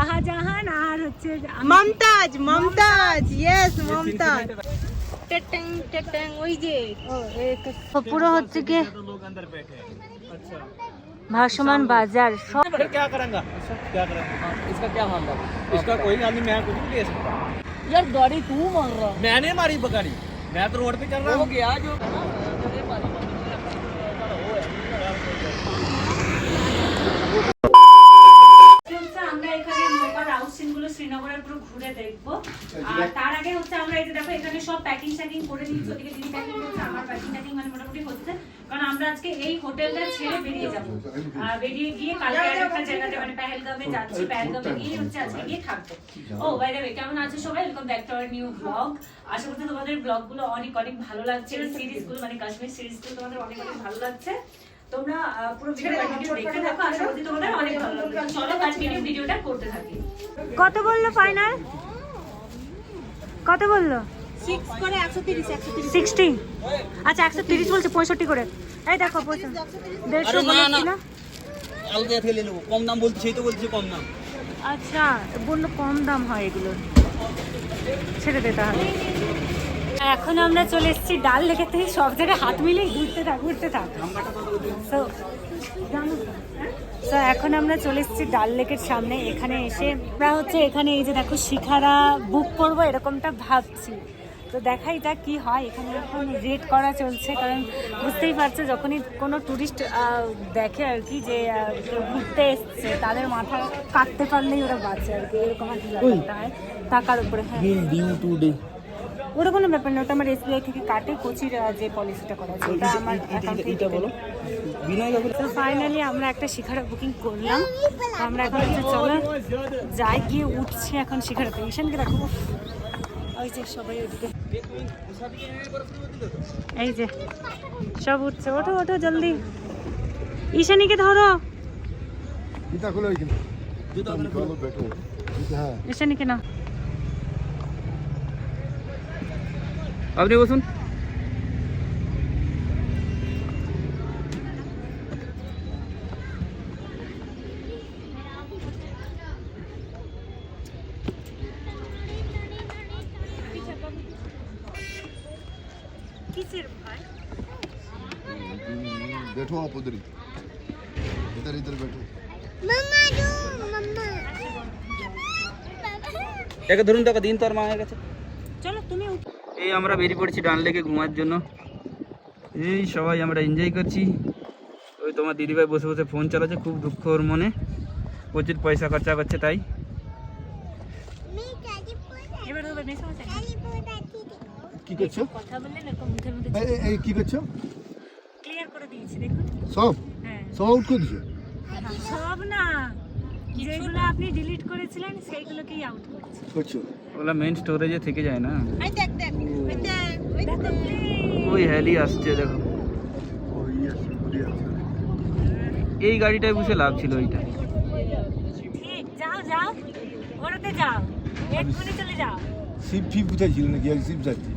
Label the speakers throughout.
Speaker 1: শাহজাহান আর হচ্ছে
Speaker 2: মমতাজ মমতাজ ইয়েস মমতাজ টেটেং টেটেং ওই যে
Speaker 1: ও, এই তো পুরো হচ্ছে কি ভাসমান বাজার সব
Speaker 3: फिर क्या करेंगा क्या करेंगा इसका क्या हाल है इसका कोई हाल नहीं मैं कुछ नहीं ले सकता
Speaker 2: यार गाड़ी तू मार रहा
Speaker 3: मैंने मारी बगाड़ी मैं तो रोड पे चल रहा
Speaker 2: हो
Speaker 3: हूँ
Speaker 2: गया जो
Speaker 1: প্যাকিং করে নিয়েছি ওদিকে দিদি প্যাকিং করছে আমার প্যাকিং ট্যাকিং মানে মোটামুটি হচ্ছে। কারণ আমরা আজকে এই হোটেলটা ছেড়ে বেরিয়ে যাব। বেরিয়ে গিয়ে কালকে আরেকটা জায়গাতে মানে পেহেলগামে যাচ্ছি পেহেলগামে গিয়ে হচ্ছে আজকে গিয়ে থাকব। ও বাই দ্য কেমন আছো সবাই? Welcome back to our new blog আশা করছি তোমাদের ব্লগগুলো অনেক অনেক ভালো লাগছে। এই সিরিজগুলো মানে কাশ্মীর সিরিজগুলো তোমাদের অনেক অনেক ভালো লাগছে। তোমরা পুরো ভিডিও কন্টিনিউ দেখতে থাকো আশা করছি তোমাদের অনেক ভালো লাগবে। চলো কন্টিনিউ ভিডিওটা করতে থাকি। কত বলল ফাইনাল কত বলল? সিক্সটি? আচ্ছা একশো তিরিশ পঁয়ষট্টি করে। দেখো
Speaker 3: না।
Speaker 1: বলছি
Speaker 3: বলছি কম দাম।
Speaker 1: আচ্ছা কম দাম হয় ছেড়ে এখন আমরা চলে এসেছি ডাল লেগে থেকে সব জায়গায় হাত মিলে ঘুরতে থাক ঘুরতে থাক। তো এখন আমরা চলে এসেছি ডাল লেকের সামনে। এখানে এসে আমরা হচ্ছে এখানে এই যে দেখো শিখারা বুক করব এরকমটা ভাবছি। তো দেখাই যাক কি হয়। এখানে এখন রেট করা চলছে কারণ বুঝতেই পারছ যখনই কোনো টুরিস্ট দেখে আর কি যে ঘুরতে এসছে তাদের মাথা কাটতে পারলেই ওরা বাঁচে আর কি। এরকম আর কি হয়। টাকার উপরে হ্যাঁ।
Speaker 3: ডিউ টু ডে
Speaker 1: ওটা কোনো ব্যাপার না ওটা আমার এসবিআই থেকে কাটে কোচির যে পলিসিটা করা আছে ওটা আমার অ্যাকাউন্টে
Speaker 3: বলো।
Speaker 1: তো ফাইনালি আমরা একটা শিখারা বুকিং করলাম। আমরা এখন চলো যাই গিয়ে উঠছি এখন শিখারাতে ঈশানকে দেখো ওই যে সবাই উঠবে এই যে সব উঠছে। ওঠো ওঠো জলদি। ঈশানীকে ধরো।
Speaker 4: হ্যাঁ
Speaker 1: ঈশানীকে না
Speaker 3: আপনি বসুন।
Speaker 4: बैठो आप उधर ही इधर इधर बैठो
Speaker 3: একে ধরুন টাকা দিন তো আর মায়ের কাছে
Speaker 1: চলো তুমি উঠো
Speaker 3: এই আমরা বেরিয়ে পড়েছি ডান লেকে ঘুমার জন্য এই সবাই আমরা এনজয় করছি ওই তোমার দিদিভাই বসে বসে ফোন চালাচ্ছে খুব দুঃখ ওর মনে প্রচুর পয়সা খরচা করছে তাই
Speaker 4: কি করছ?
Speaker 1: কথা বললে না মুখের মধ্যে
Speaker 4: এই এই কি করছ?
Speaker 1: ক্লিয়ার করে দিয়েছি দেখুন।
Speaker 4: সব?
Speaker 1: হ্যাঁ।
Speaker 4: সব আউট করে দিছো
Speaker 1: সব না। যেগুলো আপনি ডিলিট করেছিলেন সেইগুলোকেই আউট করছি।
Speaker 4: করছ?
Speaker 3: ওগুলো মেন স্টোরেজে থেকে যায় না।
Speaker 2: এই দেখ দেখ ওই দেখ ওই দেখ।
Speaker 3: ওই আসছে দেখো।
Speaker 4: বলি আছে
Speaker 3: এই গাড়িটায় বসে লাভ ছিল ওইটা।
Speaker 1: ঠিক যাও যাও। ওটাতে যাও। এক্ষুনি চলে যাও।
Speaker 4: সিপ ফিপ কোথায় ছিল নাকি যাচ্ছে।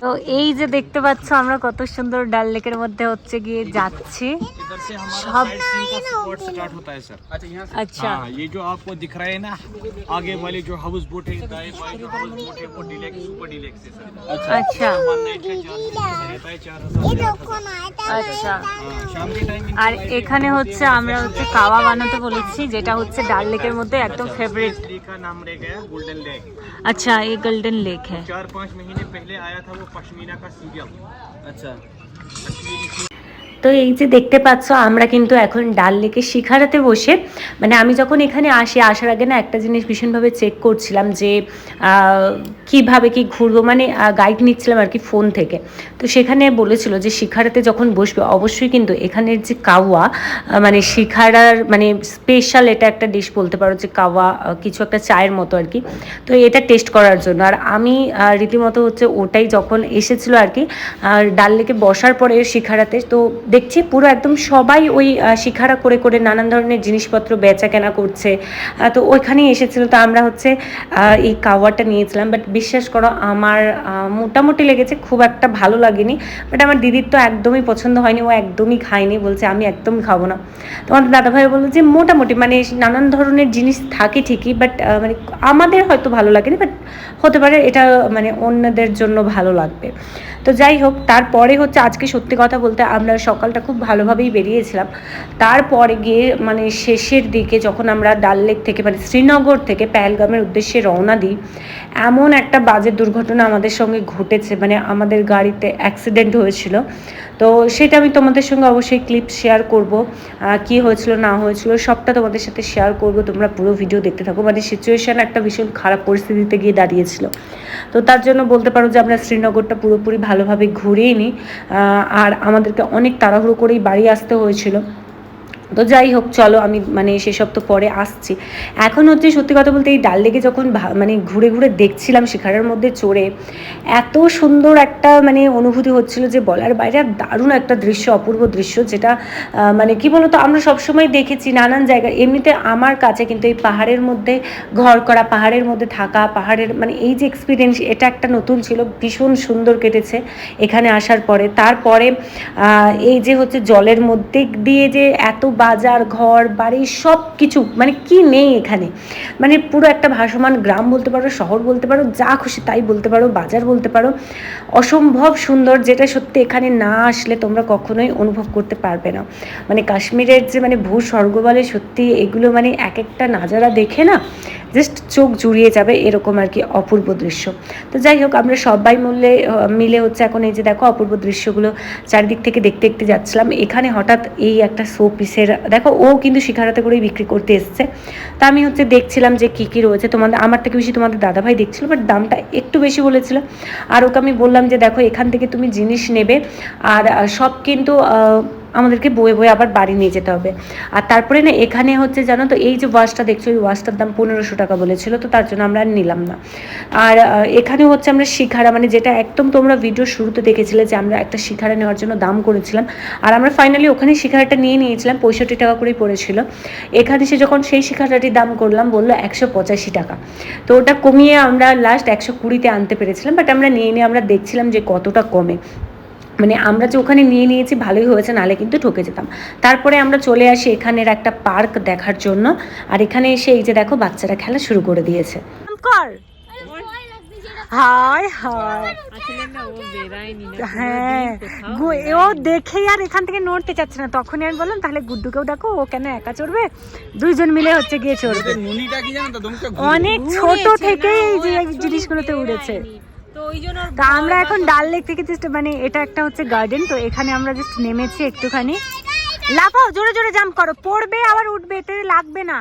Speaker 1: তো এই যে দেখতে পাচ্ছ আমরা কত সুন্দর ডাল লেকের মধ্যে হচ্ছে গিয়ে যাচ্ছি সব
Speaker 5: स्पॉट स्टार्ट होता है सर
Speaker 3: আচ্ছা ইহা
Speaker 1: আচ্ছা
Speaker 5: हाँ ये जो आपको दिख रहे हैं ना आगे वाले जो हाउस बोट है दाएं बाएं जो हाउस बोट है वो डिलेक्स सुपर डिलेक्स है सर
Speaker 1: আচ্ছা
Speaker 5: वन नाइट का चार्ज रहता है चार हजार
Speaker 1: আচ্ছা
Speaker 5: हाँ, शाम के टाइम
Speaker 1: আর এখানে হচ্ছে আমরা হচ্ছে কাওয়া বানাতে বলেছি যেটা হচ্ছে ডাল লেকের মধ্যে একদম ফেভারিট
Speaker 5: ट्री का नाम रह गया गोल्डन लेक
Speaker 1: अच्छा ये गोल्डन लेक
Speaker 5: পাশমিনা কা সিরিয়াল
Speaker 3: আচ্ছা।
Speaker 6: তো এই যে দেখতে পাচ্ছ, আমরা কিন্তু এখন ডাল লেকে শিখারাতে বসে। মানে আমি যখন এখানে আসি, আসার আগে না একটা জিনিস ভীষণভাবে চেক করছিলাম যে কীভাবে কি ঘুরবো মানে গাইড নিচ্ছিলাম আর কি ফোন থেকে। তো সেখানে বলেছিল যে শিখারাতে যখন বসবে, অবশ্যই কিন্তু এখানের যে কাওয়া মানে শিখারার মানে স্পেশাল এটা একটা ডিশ বলতে পারো যে কাওয়া কিছু একটা চায়ের মতো আর কি। তো এটা টেস্ট করার জন্য। আর আমি রীতিমতো হচ্ছে ওটাই যখন এসেছিল আর কি আর ডাল লেকে বসার পরে শিখারাতে, তো দেখছি পুরো একদম সবাই ওই শিখারা করে করে নানান ধরনের জিনিসপত্র বেচা কেনা করছে তো ওইখানেই এসেছিল। তো আমরা হচ্ছে এই কাওয়াটা নিয়েছিলাম। বাট বিশ্বাস করো, আমার মোটামুটি লেগেছে। খুব একটা ভালো লাগেনি। বাট আমার দিদির তো একদমই পছন্দ হয়নি। ও একদমই খায়নি। বলছে, আমি একদম খাব না। তো তোমাদের দাদাভাই বলল যে, মোটামুটি মানে নানান ধরনের জিনিস থাকে ঠিকই। বাট মানে আমাদের হয়তো ভালো লাগেনি। বাট হতে পারে এটা মানে অন্যদের জন্য ভালো লাগবে। তো যাই হোক, তারপরে হচ্ছে, আজকে সত্যি কথা বলতে আমরা সকালটা খুব ভালোভাবেই বেরিয়েছিলাম। তারপরে গিয়ে মানে শেষের দিকে যখন আমরা ডাল লেক থেকে মানে শ্রীনগর থেকে প্যালগামের উদ্দেশ্যে রওনা দিই এমন একটা বাজে দুর্ঘটনা আমাদের সঙ্গে ঘটেছে মানে আমাদের গাড়িতে অ্যাক্সিডেন্ট হয়েছিল। তো সেটা আমি তোমাদের সঙ্গে অবশ্যই ক্লিপ শেয়ার করব কি হয়েছিল, না হয়েছিল, সবটা তোমাদের সাথে শেয়ার করব। তোমরা পুরো ভিডিও দেখতে থাকো। মানে সিচুয়েশান একটা ভীষণ খারাপ পরিস্থিতিতে গিয়ে দাঁড়িয়েছিল। তো তার জন্য বলতে পারো যে আমরা শ্রীনগরটা পুরোপুরি ভালোভাবে ঘুরেই নিই। আর আমাদেরকে অনেক তাড়াহুড়ো করেই বাড়ি আসতে হয়েছিল। তো যাই হোক, চলো আমি মানে সেসব তো পরে আসছি। এখন হচ্ছে সত্যি কথা বলতে এই ডাল লেগে যখন মানে ঘুরে ঘুরে দেখছিলাম শিখারের মধ্যে চড়ে, এত সুন্দর একটা মানে অনুভূতি হচ্ছিল যে বলার বাইরে দারুণ একটা দৃশ্য, অপূর্ব দৃশ্য যেটা মানে কি বলতো, আমরা সবসময় দেখেছি নানান জায়গায়। এমনিতে আমার কাছে কিন্তু এই পাহাড়ের মধ্যে ঘর করা, পাহাড়ের মধ্যে থাকা, পাহাড়ের মানে এই যে এক্সপিরিয়েন্স এটা একটা নতুন ছিল, ভীষণ সুন্দর কেটেছে এখানে আসার পরে। তারপরে এই যে হচ্ছে জলের মধ্যে দিয়ে যে এত বাজার, ঘর, বাড়ি সব কিছু মানে কি নেই এখানে? মানে পুরো একটা ভাসমান গ্রাম বলতে পারো, শহর বলতে পারো, যা খুশি তাই বলতে পারো, বাজার বলতে পারো। অসম্ভব সুন্দর যেটা সত্যি এখানে না আসলে তোমরা কখনোই অনুভব করতে পারবে না। মানে কাশ্মীরের যে মানে ভূ স্বর্গ বলে সত্যি এগুলো মানে এক একটা নাজারা দেখে না জাস্ট চোখ জুড়িয়ে যাবে এরকম আর কি অপূর্ব দৃশ্য। তো যাই হোক, আমরা সবাই মিলে মিলে হচ্ছে এখন এই যে দেখো অপূর্ব দৃশ্যগুলো চারিদিক থেকে দেখতে দেখতে যাচ্ছিলাম। এখানে হঠাৎ এই একটা শো পিসের দেখো ও কিন্তু শিখারাতে করেই বিক্রি করতে এসছে। তা আমি হচ্ছে দেখছিলাম যে কী কী রয়েছে। তোমাদের, আমার থেকে বেশি তোমাদের দাদাভাই দেখছিলো বাট দামটা একটু বেশি বলেছিল। আর ওকে আমি বললাম যে, দেখো, এখান থেকে তুমি জিনিস নেবে, আর সব কিন্তু আমাদেরকে বয়ে বয়ে আবার বাড়ি নিয়ে যেতে হবে। আর তারপরে না, এখানে হচ্ছে জানো তো, এই যে ওয়াশটা দেখছ, এই ওয়াশটার দাম পনেরোশো টাকা বলেছিল, তো তার জন্য আমরা আর নিলাম না। আর এখানে হচ্ছে আমরা শিখারা মানে যেটা একদম তোমরা ভিডিও শুরুতে দেখেছিলে যে আমরা একটা শিখারা নেওয়ার জন্য দাম করেছিলাম, আর আমরা ফাইনালি ওখানে শিখারাটা নিয়ে নিয়েছিলাম, পঁয়ষট্টি টাকা করেই পড়েছিল। এখানে সে যখন সেই শিখারাটির দাম করলাম, বলল একশো পঁচাশি টাকা। তো ওটা কমিয়ে আমরা লাস্ট একশো কুড়িতে আনতে পেরেছিলাম বাট আমরা নিয়ে নিয়ে আমরা দেখছিলাম যে কতটা কমে। মানে আমরা যে ওখানে নিয়ে নিয়েছি ভালোই হয়েছে নালে কিন্তু ঠকে যেতাম। তারপরে আমরা চলে আসি এখানের একটা পার্ক দেখার জন্য আর এখানে এসে এই যে দেখো বাচ্চারা খেলা শুরু করে দিয়েছে। হায় হায়। হ্যাঁ ও দেখেই আর এখান থেকে নড়তে চাচ্ছে না। তখনই আমি বললাম তাহলে গুড্ডুকেও দেখো ও কেন একা চড়বে? দুইজন মিলে হচ্ছে গিয়ে চড়বে।
Speaker 3: মুনিটা কি জানো তো দমকে
Speaker 6: অনেক ছোট থেকেই এই জিনিসগুলোতে উড়েছে।
Speaker 2: তো ওই জন্য
Speaker 6: তা আমরা এখন ডাল লেক থেকে জাস্ট মানে এটা একটা হচ্ছে গার্ডেন তো এখানে আমরা জাস্ট নেমেছি একটুখানি। লাফাও জোরে জোরে জাম্প করো। পড়বে আবার উঠবে এতে লাগবে না।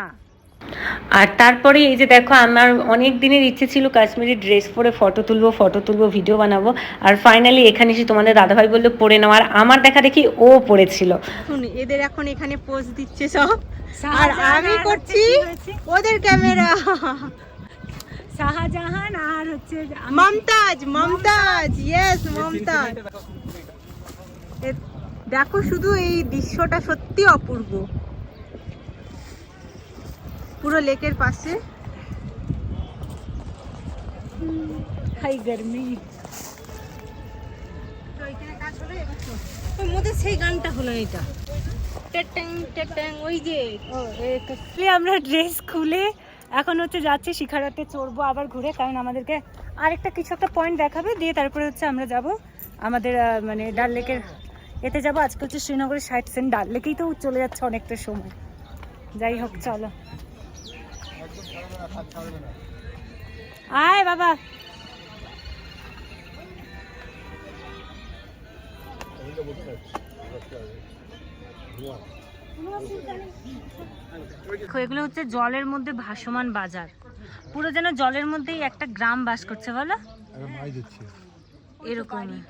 Speaker 6: আর তারপরে এই যে দেখো আমার অনেক দিনের ইচ্ছে ছিল কাশ্মীরি ড্রেস পরে ফটো তুলবো ফটো তুলবো ভিডিও বানাবো। আর ফাইনালি এখানে এসে তোমাদের দাদাভাই বলল পরে নাও। আর আমার দেখা দেখি ও পড়েছিল।
Speaker 2: এদের এখন এখানে পোজ দিচ্ছে সব। আর আমি করছি ওদের ক্যামেরা
Speaker 6: শাহজাহান আর হচ্ছে
Speaker 2: মমতাজ মমতাজ ইয়েস মমতাজ। দেখো। শুধু এই দৃশ্যটা সত্যি অপূর্ব। পুরো লেকের পাশে।
Speaker 6: হাই গরমি।
Speaker 2: মধ্যে সেই গানটা হলো এটা টেটেং টেটেং ওই যে
Speaker 6: আমরা ড্রেস খুলে এখন হচ্ছে যাচ্ছি শিখারাতে, চড়বো, আবার ঘুরে, কারণ আমাদেরকে আরেকটা কিছু একটা পয়েন্ট দেখাবে, দিয়ে তারপরে হচ্ছে আমরা যাব আমাদের মানে ডাল লেকের এতে যাব। আজকে হচ্ছে শ্রীনগরের সাইড সিন ডাল লেকেই তো চলে যাচ্ছে অনেকটা সময়। যাই হোক, চলো। আয় বাবা।
Speaker 2: দেখো এগুলো হচ্ছে জলের মধ্যে ভাসমান বাজার। পুরো যেন জলের মধ্যেই একটা গ্রাম বাস করছে, বলো? এরকমই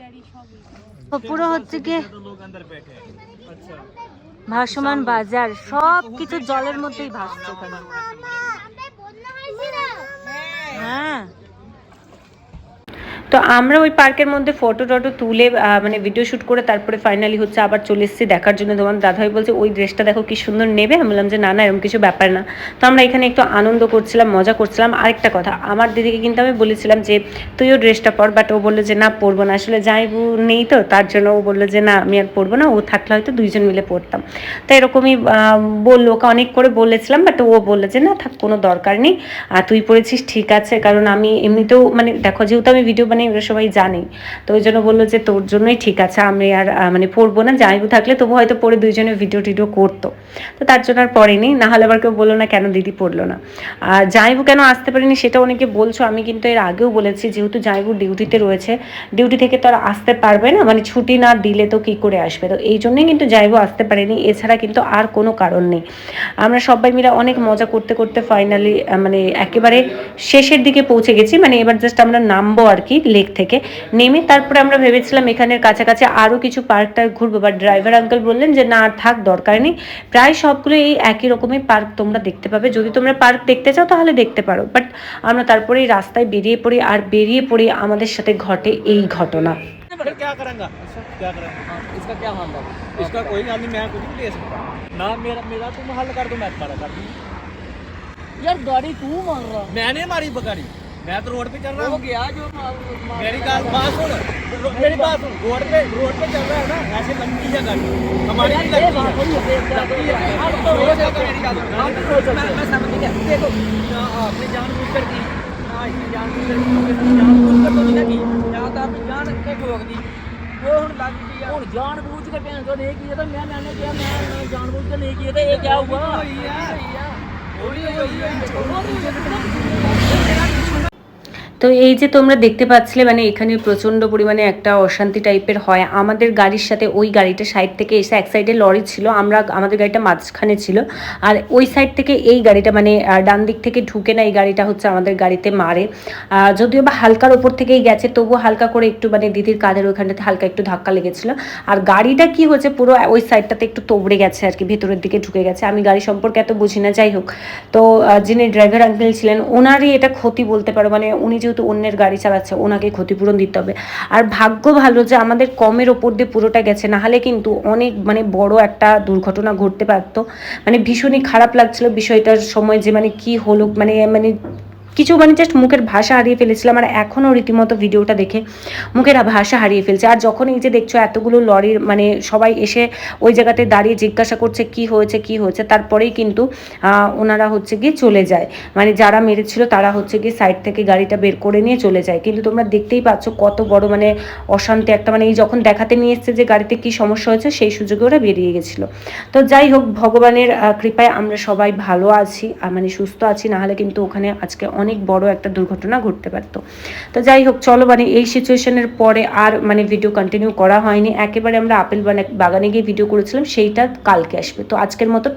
Speaker 2: পুরো হচ্ছে কি ভাসমান বাজার, সব কিছু জলের মধ্যেই ভাসছে হ্যাঁ।
Speaker 6: তো আমরা ওই পার্কের মধ্যে ফটো টটো তুলে মানে ভিডিও শ্যুট করে তারপরে ফাইনালি হচ্ছে আবার চলে এসেছি দেখার জন্য। তোমার দাদাভাই বলছে, ওই ড্রেসটা দেখো কি সুন্দর নেবে? আমি বললাম যে, না না, এরকম কিছু ব্যাপার না। তো আমরা এখানে একটু আনন্দ করছিলাম, মজা করছিলাম। আরেকটা কথা, আমার দিদিকে কিন্তু আমি বলেছিলাম যে, তুইও ড্রেসটা পর। বাট ও বলল যে, না, পরবো না। আসলে যাইবু নেই তো, তার জন্য ও বলল যে, না, আমি আর পরবো না। ও থাকলে হয়তো দুইজন মিলে পড়তাম তো এরকমই বলল, ওকে অনেক করে বলেছিলাম। বাট ও বলল যে, না, থাক, কোনো দরকার নেই। আর তুই পড়েছিস ঠিক আছে। কারণ আমি এমনিতেও মানে দেখো, যেহেতু আমি ভিডিও বানাই ওরা সবাই জানে তো ওই জন্য বলল যে, তোর জন্যই ঠিক আছে, আমি আর মানে পড়ব না জাইবু থাকলে। তবু হয়তো পরে দুইজনে ভিডিও টিডিও করতো। তো তার জন্য আর পড়েনি, না হলে আবার কেউ বলল না, কেন দিদি পড়ল না? আর জাইবু কেন আসতে পারেনি, সেটা অনেকে বলছো, আমি কিন্তু এর আগেও বলেছি, যেহেতু জাইবু ডিউটিতে রয়েছে, ডিউটি থেকে তো আর আসতে পারবে না মানে ছুটি না দিলে তো কি করে আসবে? তো এই জন্যই কিন্তু জাইবু আসতে পারেনি, এছাড়া কিন্তু আর কোনো কারণ নেই। আমরা সবাই মিলে অনেক মজা করতে করতে ফাইনালি মানে একেবারে শেষের দিকে পৌঁছে গেছি মানে এবার জাস্ট আমরা নামবো আর কি লেক থেকে নেমে তারপরে আমরা ভেবেছিলাম এখানের কাছাকাছি আরও কিছু পার্কটা ঘুরবো বাট ড্রাইভার আঙ্কেল বললেন যে না আর থাক দরকার নেই প্রায় সবগুলো এই একই রকমের পার্ক তোমরা দেখতে পাবে যদি তোমরা পার্ক দেখতে চাও তাহলে দেখতে পারো বাট আমরা তারপরে এই রাস্তায় বেরিয়ে পড়ি আর বেরিয়ে পড়ি আমাদের সাথে ঘটে এই ঘটনা
Speaker 5: फिर क्या करेंगे क्या करेंगे इसका क्या हल है इसका कोई हल नहीं मैं कुछ नहीं ले सकता ना मेरा मेरा तुम हल कर दो मैं तुम्हारा कर दूँ
Speaker 7: यार गाड़ी तू मार रहा
Speaker 5: मैंने मारी बगाड़ी मैं तो रोड पे चल रहा
Speaker 7: हो
Speaker 5: हूँ
Speaker 7: गया जो
Speaker 5: मेरी बात बात सुन रो- मेरी बात सुन रोड पे रोड पे चल रहा है ना ऐसे लंबी है गाड़ी हमारी भी लगती है लगती है रोज है तो मेरी बात सुन। मैं मैं समझ गया देखो ना आपने जानबूझ कर की ना इसने जानबूझ कर की इसने जानबूझ कर तो नहीं ना की या तो आपने जान के ठोक दी वो हुन लग गई है
Speaker 7: और जान बूझ के भैंस को नहीं किया था मैं मैंने किया मैं मैं जान बूझ के नहीं किया था ये क्या हुआ
Speaker 6: তো এই যে তোমরা দেখতে পাচ্ছিলে মানে এখানে প্রচণ্ড পরিমাণে একটা অশান্তি টাইপের হয়। আমাদের গাড়ির সাথে ওই গাড়িটা সাইড থেকে এসে এক সাইডে লরি ছিল, আমরা আমাদের গাড়িটা মাঝখানে ছিল। আর ওই সাইড থেকে এই গাড়িটা মানে ডান দিক থেকে ঢুকে না এই গাড়িটা হচ্ছে আমাদের গাড়িতে মারে। যদিও বা হালকার ওপর থেকেই গেছে, তবুও হালকা করে একটু মানে দিদির কাঁধের ওইখানটাতে হালকা একটু ধাক্কা লেগেছিল। আর গাড়িটা কি হয়েছে, পুরো ওই সাইডটাতে একটু তোবড়ে গেছে আর কি, ভেতরের দিকে ঢুকে গেছে। আমি গাড়ি সম্পর্কে এত বুঝি না, যাই হোক। তো যিনি ড্রাইভার আঙ্কেল ছিলেন, ওনারই এটা ক্ষতি বলতে পারো মানে উনি যেহেতু অন্যের গাড়ি চালাচ্ছে, ওনাকে ক্ষতিপূরণ দিতে হবে। আর ভাগ্য ভালো যে আমাদের কমের ওপর দিয়ে পুরোটা গেছে, না হলে কিন্তু অনেক মানে বড় একটা দুর্ঘটনা ঘটতে পারতো। মানে ভীষণই খারাপ লাগছিল বিষয়টার সময় যে মানে কি হলো মানে মানে কিছু মানে জাস্ট মুখের ভাষা হারিয়ে ফেলেছিলাম আর এখনও রীতিমতো ভিডিওটা দেখে মুখের ভাষা হারিয়ে ফেলছে। আর যখন এই যে দেখছ এতগুলো লরির মানে সবাই এসে ওই জায়গাতে দাঁড়িয়ে জিজ্ঞাসা করছে, কি হয়েছে কি হয়েছে? তারপরেই কিন্তু ওনারা হচ্ছে গিয়ে চলে যায়। মানে যারা মেরেছিল তারা হচ্ছে গিয়ে সাইড থেকে গাড়িটা বের করে নিয়ে চলে যায়। কিন্তু তোমরা দেখতেই পাচ্ছ কত বড় মানে অশান্তি একটা মানে এই যখন দেখাতে নিয়ে এসছে যে গাড়িতে কি সমস্যা হয়েছে, সেই সুযোগে ওরা বেরিয়ে গেছিল। তো যাই হোক, ভগবানের কৃপায় আমরা সবাই ভালো আছি মানে সুস্থ আছি না হলে কিন্তু ওখানে আজকে অনেক বড় একটা দুর্ঘটনা ঘটতে পারত। তো যাই হোক, চলো মানে এই সিচুয়েশনের পরে আর মানে ভিডিও কন্টিনিউ করা হয়নি। একেবারে আমরা আপেল বাগানে গিয়ে ভিডিও করেছিলাম, সেইটা কালকে আসবে। তো আজকের মতো